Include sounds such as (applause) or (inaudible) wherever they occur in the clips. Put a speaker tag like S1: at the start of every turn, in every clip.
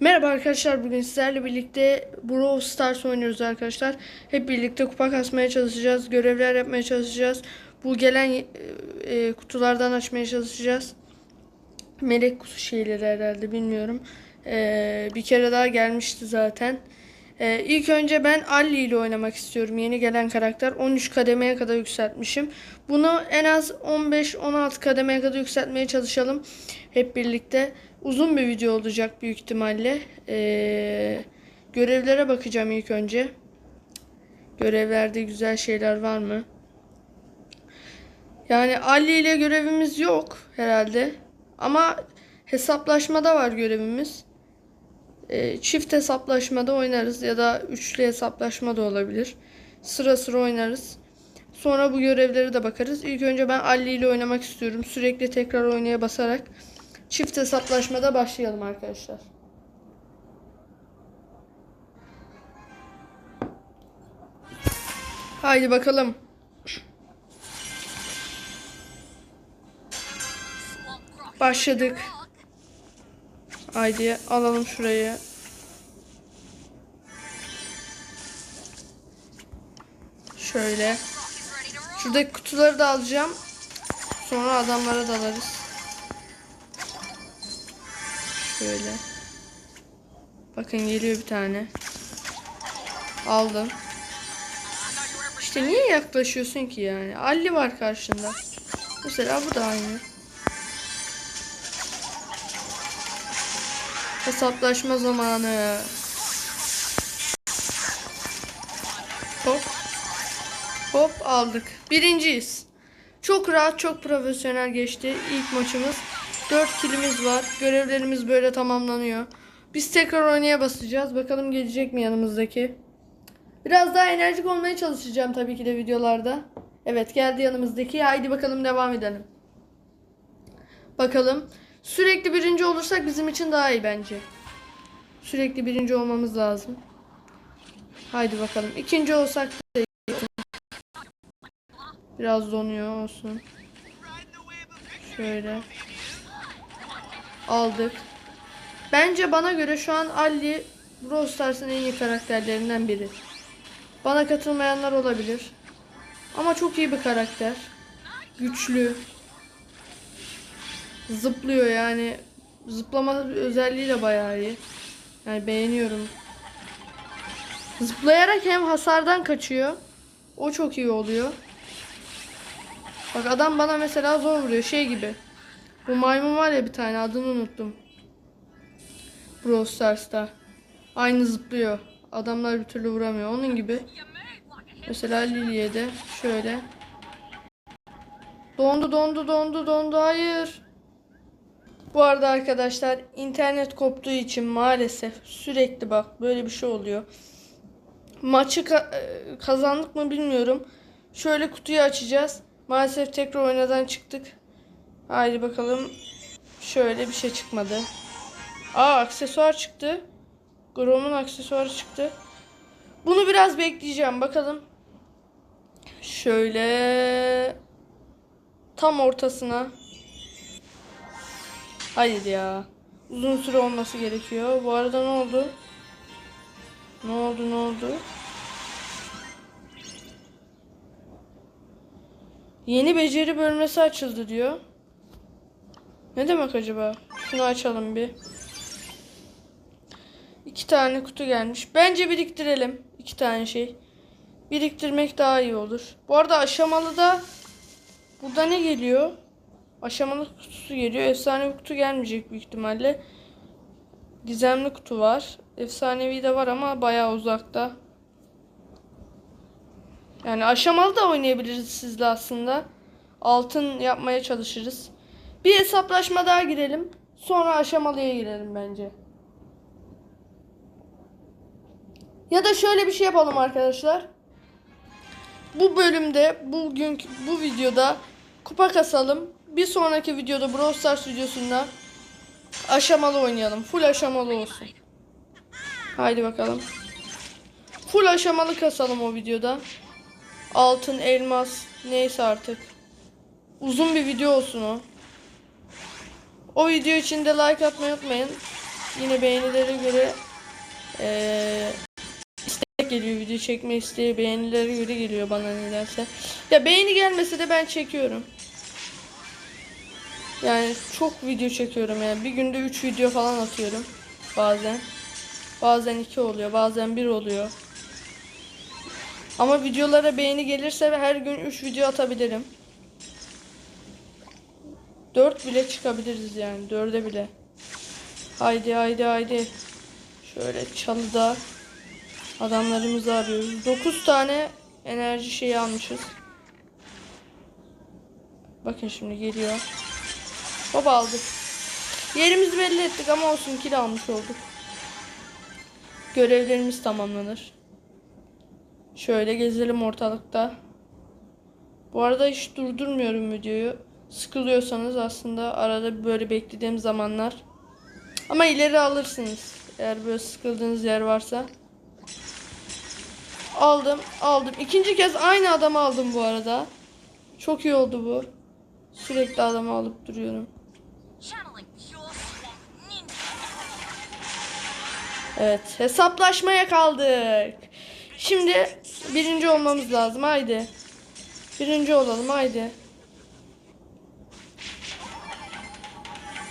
S1: Merhaba arkadaşlar bugün sizlerle birlikte Brawl Stars oynuyoruz arkadaşlar. Hep birlikte kupa kasmaya çalışacağız. Görevler yapmaya çalışacağız. Bu gelen e, e, kutulardan açmaya çalışacağız. Melek kutu şeyleri herhalde bilmiyorum. E, bir kere daha gelmişti zaten. E, ilk önce ben Ali ile oynamak istiyorum. Yeni gelen karakter. 13 kademeye kadar yükseltmişim. Bunu en az 15-16 kademeye kadar yükseltmeye çalışalım. Hep birlikte. Uzun bir video olacak büyük ihtimalle. E, görevlere bakacağım ilk önce. Görevlerde güzel şeyler var mı? Yani Ali ile görevimiz yok herhalde. Ama hesaplaşmada var görevimiz. Ee, çift hesaplaşmada oynarız ya da üçlü hesaplaşma da olabilir. Sıra sıra oynarız. Sonra bu görevlere de bakarız. İlk önce ben Ali ile oynamak istiyorum. Sürekli tekrar oynaya basarak çift hesaplaşmada başlayalım arkadaşlar. Haydi bakalım. Başladık. Haydi alalım şurayı. Şöyle. Şuradaki kutuları da alacağım. Sonra adamlara dalarız. Şöyle. Bakın geliyor bir tane. Aldım. İşte niye yaklaşıyorsun ki yani? Ali var karşında. Mesela bu da aynı. Hesaplaşma zamanı. Aldık. Birinciyiz. Çok rahat, çok profesyonel geçti. İlk maçımız. 4 kilimiz var. Görevlerimiz böyle tamamlanıyor. Biz tekrar oynaya basacağız. Bakalım gelecek mi yanımızdaki. Biraz daha enerjik olmaya çalışacağım tabii ki de videolarda. Evet geldi yanımızdaki. Haydi bakalım devam edelim. Bakalım. Sürekli birinci olursak bizim için daha iyi bence. Sürekli birinci olmamız lazım. Haydi bakalım. İkinci olsak da. Biraz donuyor olsun. Şöyle. Aldık. Bence bana göre şu an Ali Brawl Stars'ın en iyi karakterlerinden biri. Bana katılmayanlar olabilir. Ama çok iyi bir karakter. Güçlü. Zıplıyor yani. Zıplama özelliği de bayağı iyi. Yani beğeniyorum. Zıplayarak hem hasardan kaçıyor. O çok iyi oluyor. Bak adam bana mesela zor vuruyor. Şey gibi. Bu maymun var ya bir tane adını unuttum. Brawl Stars'ta. Aynı zıplıyor. Adamlar bir türlü vuramıyor. Onun gibi. Mesela Lily'e de şöyle. Dondu dondu dondu dondu. Hayır. Bu arada arkadaşlar internet koptuğu için maalesef sürekli bak böyle bir şey oluyor. Maçı ka- e, kazandık mı bilmiyorum. Şöyle kutuyu açacağız. Maalesef tekrar oynadan çıktık. Haydi bakalım. Şöyle bir şey çıkmadı. Aa aksesuar çıktı. Grom'un aksesuarı çıktı. Bunu biraz bekleyeceğim bakalım. Şöyle tam ortasına. Hayır ya. Uzun süre olması gerekiyor. Bu arada ne oldu? Ne oldu ne oldu? Yeni beceri bölmesi açıldı diyor. Ne demek acaba? Şunu açalım bir. İki tane kutu gelmiş. Bence biriktirelim. İki tane şey. Biriktirmek daha iyi olur. Bu arada aşamalı da burada ne geliyor? Aşamalı kutusu geliyor. Efsanevi kutu gelmeyecek büyük ihtimalle. Gizemli kutu var. Efsanevi de var ama bayağı uzakta. Yani aşamalı da oynayabiliriz sizle aslında. Altın yapmaya çalışırız. Bir hesaplaşma daha girelim. Sonra aşamalıya girelim bence. Ya da şöyle bir şey yapalım arkadaşlar. Bu bölümde bugünkü bu videoda kupa kasalım. Bir sonraki videoda Brawl Stars videosunda aşamalı oynayalım. Full aşamalı olsun. Haydi bakalım. Full aşamalı kasalım o videoda. Altın, elmas neyse artık. Uzun bir video olsun o. O video için de like atmayı unutmayın. Yine beğenilere göre eee istek geliyor video çekme isteği beğenilere göre geliyor bana nedense. Ya beğeni gelmese de ben çekiyorum. Yani çok video çekiyorum yani bir günde 3 video falan atıyorum bazen. Bazen 2 oluyor bazen 1 oluyor. Ama videolara beğeni gelirse her gün 3 video atabilirim. 4 bile çıkabiliriz yani 4'e bile. Haydi haydi haydi. Şöyle çalıda adamlarımızı arıyoruz. 9 tane enerji şeyi almışız. Bakın şimdi geliyor. Hop aldık. Yerimizi belli ettik ama olsun kill almış olduk. Görevlerimiz tamamlanır. Şöyle gezelim ortalıkta. Bu arada hiç durdurmuyorum videoyu. Sıkılıyorsanız aslında arada böyle beklediğim zamanlar. Ama ileri alırsınız. Eğer böyle sıkıldığınız yer varsa. Aldım, aldım. İkinci kez aynı adamı aldım bu arada. Çok iyi oldu bu. Sürekli adamı alıp duruyorum. Evet, hesaplaşmaya kaldık. Şimdi birinci olmamız lazım. Haydi. Birinci olalım. Haydi.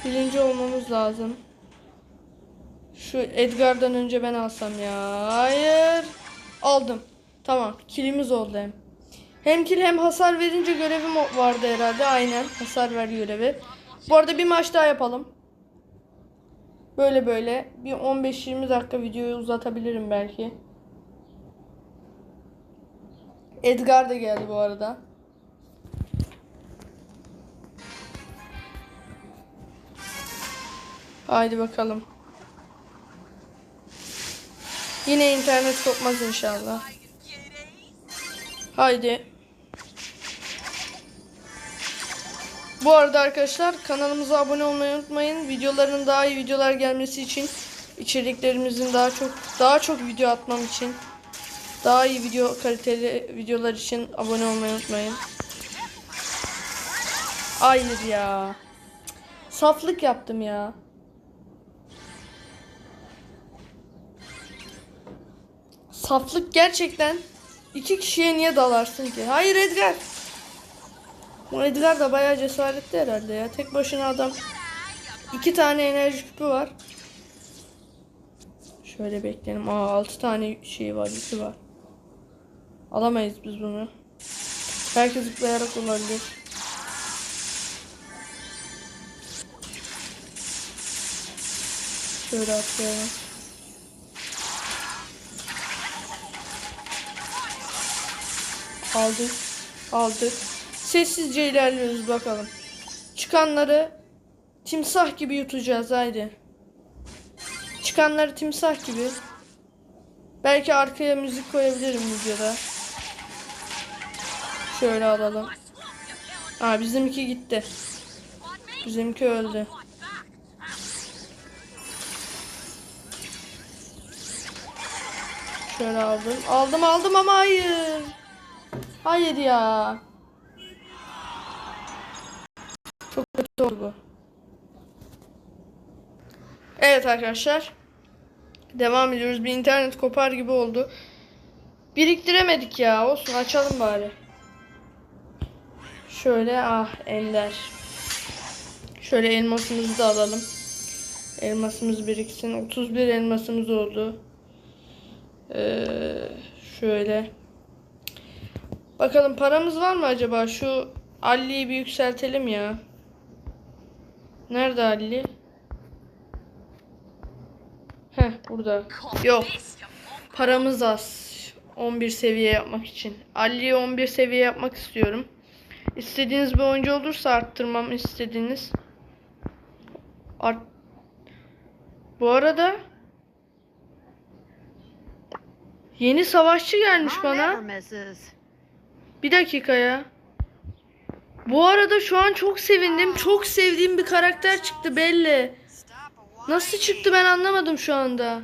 S1: Birinci olmamız lazım. Şu Edgar'dan önce ben alsam ya. Hayır. Aldım. Tamam. Kilimiz oldu hem. Hem kill hem hasar verince görevim vardı herhalde. Aynen. Hasar ver görevi. Bu arada bir maç daha yapalım. Böyle böyle bir 15-20 dakika videoyu uzatabilirim belki. Edgar da geldi bu arada. Haydi bakalım. Yine internet kopmaz inşallah. Haydi. Bu arada arkadaşlar kanalımıza abone olmayı unutmayın. Videoların daha iyi videolar gelmesi için içeriklerimizin daha çok daha çok video atmam için daha iyi video kaliteli videolar için abone olmayı unutmayın. Hayır ya. Saflık yaptım ya. Saflık gerçekten iki kişiye niye dalarsın ki? Hayır Edgar. Bu Edgar da bayağı cesaretli herhalde ya. Tek başına adam. iki tane enerji küpü var. Şöyle bekleyelim. Aa altı tane şey var, yükü var. Alamayız biz bunu. Belki zıplayarak olabilir. Şöyle atlayalım. Aldık. Aldık. Sessizce ilerliyoruz bakalım. Çıkanları timsah gibi yutacağız haydi. Çıkanları timsah gibi. Belki arkaya müzik koyabilirim videoda. Şöyle alalım. Aa bizimki gitti. Bizimki öldü. Şöyle aldım. Aldım aldım ama hayır. Hayır ya. Çok kötü oldu bu. Evet arkadaşlar. Devam ediyoruz. Bir internet kopar gibi oldu. Biriktiremedik ya. Olsun açalım bari. Şöyle ah ender. Şöyle elmasımızı da alalım. Elmasımız biriksin. 31 elmasımız oldu. Ee, şöyle. Bakalım paramız var mı acaba? Şu Ali'yi bir yükseltelim ya. Nerede Ali? Heh burada. Yok. Paramız az. 11 seviye yapmak için. Ali'yi 11 seviye yapmak istiyorum. İstediğiniz bir oyuncu olursa arttırmam istediğiniz. Art Bu arada yeni savaşçı gelmiş bana. Bir dakika ya. Bu arada şu an çok sevindim. Çok sevdiğim bir karakter çıktı belli. Nasıl çıktı ben anlamadım şu anda.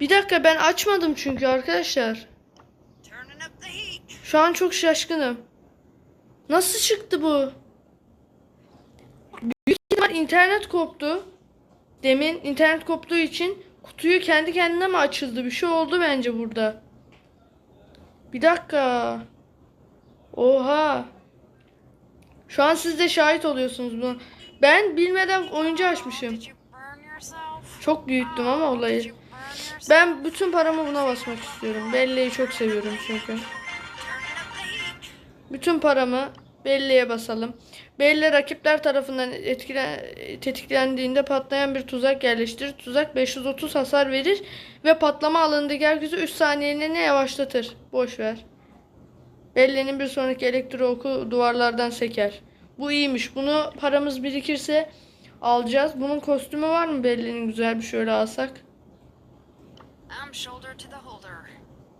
S1: Bir dakika ben açmadım çünkü arkadaşlar. Şu an çok şaşkınım. Nasıl çıktı bu? Büyük ihtimal internet koptu. Demin internet koptuğu için kutuyu kendi kendine mi açıldı? Bir şey oldu bence burada. Bir dakika. Oha. Şu an siz de şahit oluyorsunuz buna. Ben bilmeden oyuncu açmışım. Çok büyüttüm ama olayı. Ben bütün paramı buna basmak istiyorum. Belleği çok seviyorum çünkü. Bütün paramı Belle'ye basalım. Belle rakipler tarafından etkilen, tetiklendiğinde patlayan bir tuzak yerleştirir. Tuzak 530 hasar verir ve patlama alanındaki herkesi 3 saniyeliğine yavaşlatır. Boş ver. Belle'nin bir sonraki elektro oku duvarlardan seker. Bu iyiymiş. Bunu paramız birikirse alacağız. Bunun kostümü var mı Belle'nin güzel bir şöyle alsak?
S2: I'm shoulder to the holder.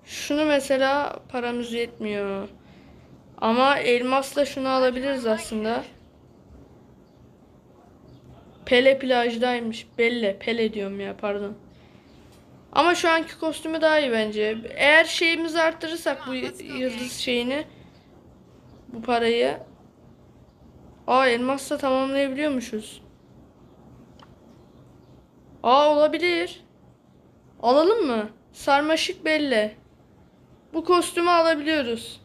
S1: Şunu mesela paramız yetmiyor. Ama elmasla şunu alabiliriz aslında. Pele plajdaymış. Belle. Pele diyorum ya pardon. Ama şu anki kostümü daha iyi bence. Eğer şeyimizi arttırırsak bu yıldız şeyini bu parayı Aa elmasla tamamlayabiliyormuşuz. Aa olabilir. Alalım mı? Sarmaşık belli. Bu kostümü alabiliyoruz.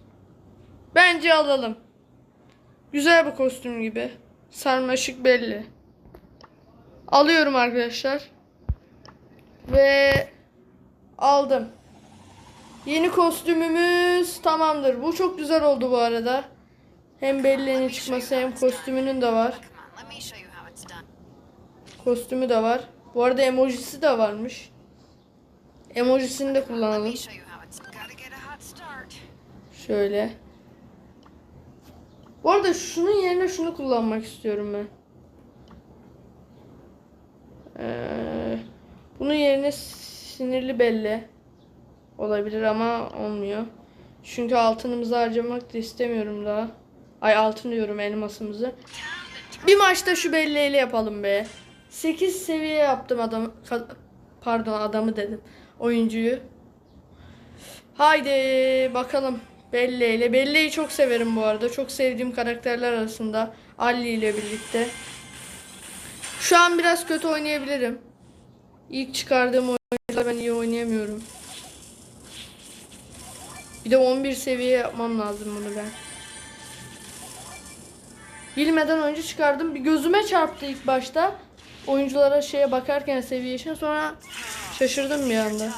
S1: Bence alalım. Güzel bir kostüm gibi. Sarmaşık belli. Alıyorum arkadaşlar. Ve aldım. Yeni kostümümüz tamamdır. Bu çok güzel oldu bu arada. Hem Belli'nin çıkması hem kostümünün de var. Kostümü de var. Bu arada emojisi de varmış. Emojisini de kullanalım.
S2: me
S1: Bu arada şunun yerine şunu kullanmak istiyorum ben. Ee, bunun yerine sinirli belli olabilir ama olmuyor. Çünkü altınımızı harcamak da istemiyorum daha. Ay altın diyorum elmasımızı. Bir maçta şu belleğiyle yapalım be. 8 seviye yaptım adam pardon adamı dedim. Oyuncuyu. Haydi bakalım Belle ile. Belle'yi çok severim bu arada. Çok sevdiğim karakterler arasında. Ali ile birlikte. Şu an biraz kötü oynayabilirim. İlk çıkardığım oyuncular ben iyi oynayamıyorum. Bir de 11 seviye yapmam lazım bunu ben. Bilmeden önce çıkardım. Bir gözüme çarptı ilk başta. Oyunculara şeye bakarken seviye için sonra şaşırdım bir anda.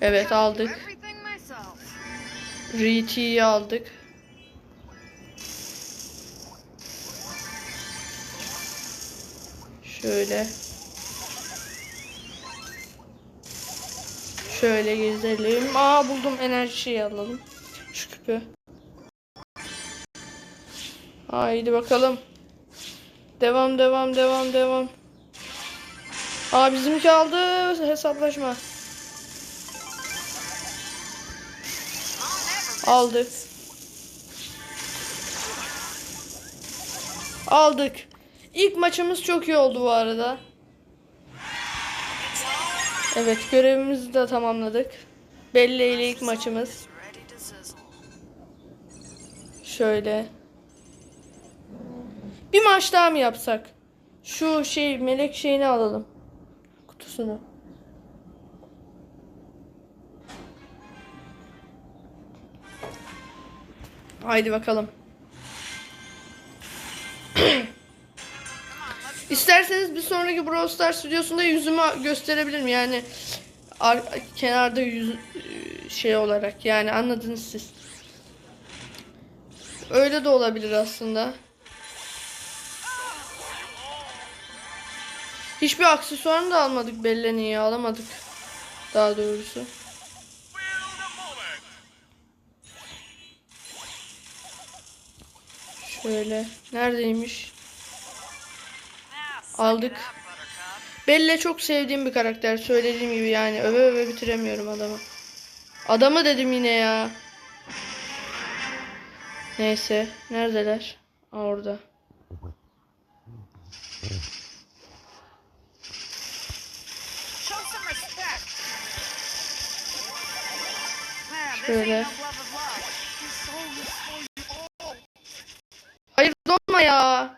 S1: Evet aldık. RT'yi aldık. Şöyle. Şöyle gezelim. Aa buldum enerji şeyi alalım. Şu küpü. Haydi bakalım. Devam devam devam devam. Aa bizimki aldı hesaplaşma. Aldık. Aldık. İlk maçımız çok iyi oldu bu arada. Evet görevimizi de tamamladık. Belle ile ilk maçımız. Şöyle. Bir maç daha mı yapsak? Şu şey melek şeyini alalım. Kutusunu. Haydi bakalım. (clears throat) İsterseniz bir sonraki Brawl Stars videosunda yüzümü gösterebilirim. Yani ar- kenarda yüz şey olarak yani anladınız siz. Öyle de olabilir aslında. Hiçbir aksesuarını da almadık Belleni'yi alamadık. Daha doğrusu. Şöyle. Neredeymiş? Aldık. Belle çok sevdiğim bir karakter. Söylediğim gibi yani. Öve öve bitiremiyorum adamı. Adamı dedim yine ya. Neyse. Neredeler? Aa, orada. Şöyle. Ya.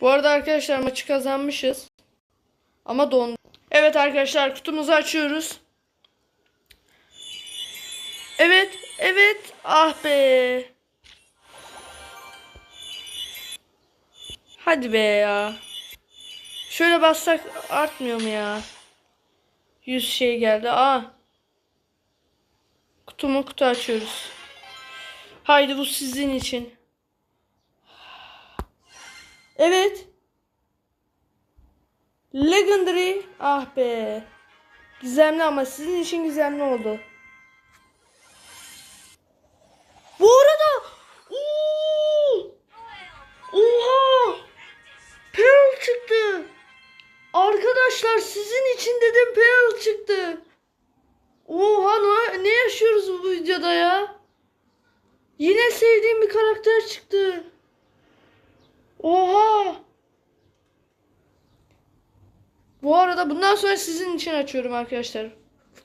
S1: Bu arada arkadaşlar maçı kazanmışız. Ama don. Evet arkadaşlar kutumuzu açıyoruz. Evet, evet. Ah be. Hadi be ya. Şöyle bassak artmıyor mu ya? 100 şey geldi. Aa. Kutumu kutu açıyoruz. Haydi bu sizin için. Evet. Legendary. Ah be. Gizemli ama sizin için gizemli oldu. Bu arada. Oha! Pearl çıktı. Arkadaşlar sizin için dedim Pearl çıktı. Oha ne, ne yaşıyoruz bu videoda ya? Yine sevdiğim bir karakter çıktı. Oha! Bu arada bundan sonra sizin için açıyorum arkadaşlar.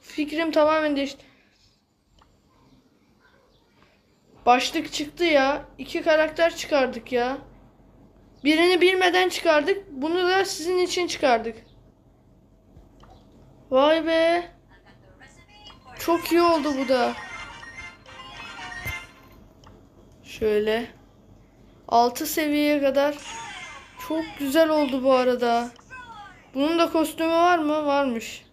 S1: Fikrim tamamen değişti. Başlık çıktı ya. İki karakter çıkardık ya. Birini bilmeden çıkardık. Bunu da sizin için çıkardık. Vay be. Çok iyi oldu bu da. Şöyle. 6 seviyeye kadar. Çok güzel oldu bu arada. Bunun da kostümü var mı? Varmış.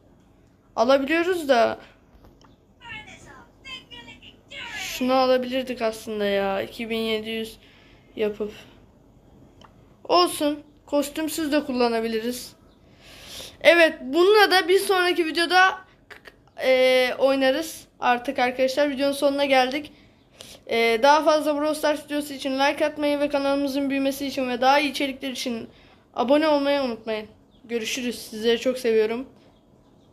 S1: Alabiliyoruz da. Şunu alabilirdik aslında ya. 2700 yapıp. Olsun. Kostümsüz de kullanabiliriz. Evet. Bununla da bir sonraki videoda e, oynarız. Artık arkadaşlar videonun sonuna geldik. E, daha fazla Brawl Stars videosu için like atmayı ve kanalımızın büyümesi için ve daha iyi içerikler için abone olmayı unutmayın. Görüşürüz. Sizleri çok seviyorum.